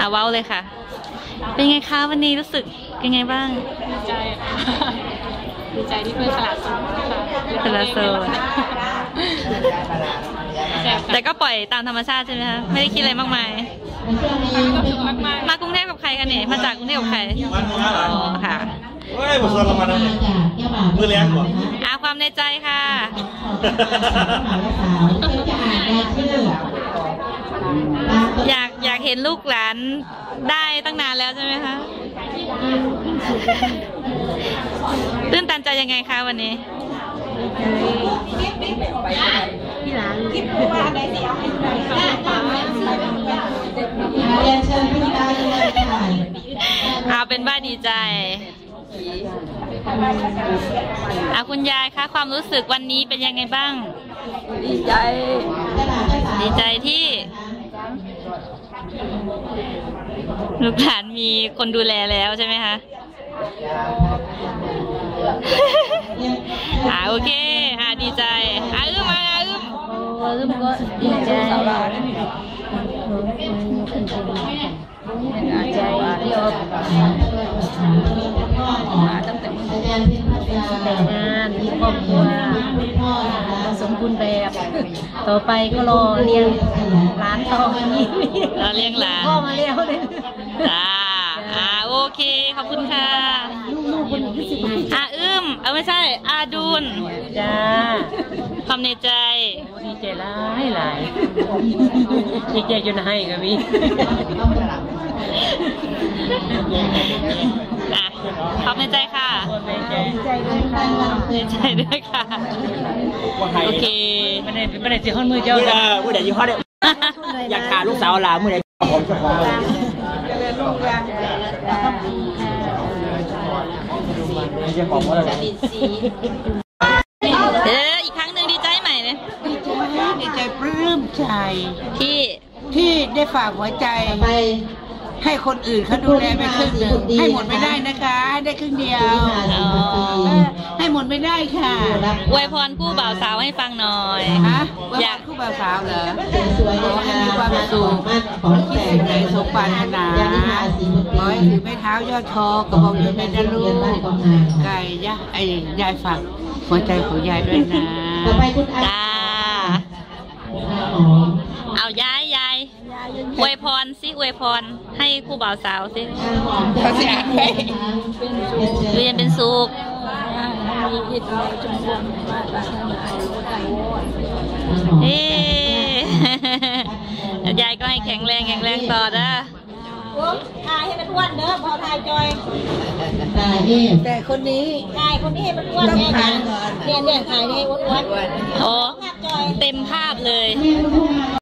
อะเว้าเลยค่ะ เป็นไงคะวันนี้รู้สึกยังไงบ้าง ดีใจค่ะดีใจที่เพื่อนสละโสดนะคะสละโสดแซ่บแต่ก็ปล่อยตามธรรมชาติใช่ไหมคะ ไม่ได้คิดอะไรมากมายค่ะมีความสุขมากมากรุงเทพกับใครคะเนี่ย มาจากกรุงเทพกับใครมันมาเหรออ๋อค่ะเฮ้ยผมชวนเรามาแล้วเนี่ยมือแรงกว่าอาความในใจค่ะอยากอยาก เห็นลูกหลานได้ตั้งนานแล้วใช่ไหมคะตื้นตันใจยังไงคะวันนี้เอาเป็นว่าดีใจอาคุณยายคะความรู้สึกวันนี้เป็นยังไงบ้าง ดีใจ ดีใจที่ ลูกหลานมีคนดูแลแล้วใช่ไหมคะอ่าโอเคอ่าดีใจอ่าอึ้มมาอ่าอึ้มลืมก็ดีใจสาวเราดีใจ สมบูรณ์แบบ ต่อไปก็รอเลี้ยงร้านต่อนี้เราเลี้ยงหลานพ่อมาเลี้ยงเลยจ้าอ่าโอเค ขอบคุณค่ะลูกๆคนที่สิบอาอึ้มเอาไม่ใช่อาดุลจ้าความในใจดีใจหลายหลายดีใจจนให้กับพี่อะความ ในใจค่ะดีใจด้วยค่ะในใจด้วยค่ะ โอเคไม่ได้ไม่ได้สิข้อมือเจ้ามือจ้าเออมือไหนยี่ห้อเนี่ยอยากขาลูกสาวหลามือไหนผมเจ้าของเจ้าของว่าอะไรเอออีกครั้งหนึ่งดีใจใหม่เลยดีใจปลื้มใจที่ที่ได้ฝากหัวใจ ให้คนอื่นเขาดูแลไปครึ่งหนึ่งให้หมดไม่ได้นะคะให้ได้ครึ่งเดียวอ๋อเออให้หมดไม่ได้ค่ะอวยพรคู่บ่าวสาวให้ฟังหน่อยฮะออยายากกคู่บ่าวสาวเหรอขอให้มีความสุขคิดสิ่งใดสมปรารถนาขอให้ถือไม้เท้ายอดทอกระบอกอยู่ในดาลูกไก่ย่าไอ้ยายฝากหัวใจของยายด้วยนะจ้า เอาย้ายยายอวยพรสิอวยพร ให้คู่บ่าวสาวสิเขาเสียไปเรียนเป็นสุขเฮ้ยายก็ให้แข็งแรงแข็งแรงต่อนะถ่ายให้มันอ้วนเด้อพอถ่ายจอยแต่คนนี้ถ่ายคนนี้ให้มันอ้วนต้องแม่ถ่านะยก่อนเนี่ยเนี่ยถ่ายให้อ้วนๆโอ้ภาพจอยเต็มภาพเลยภ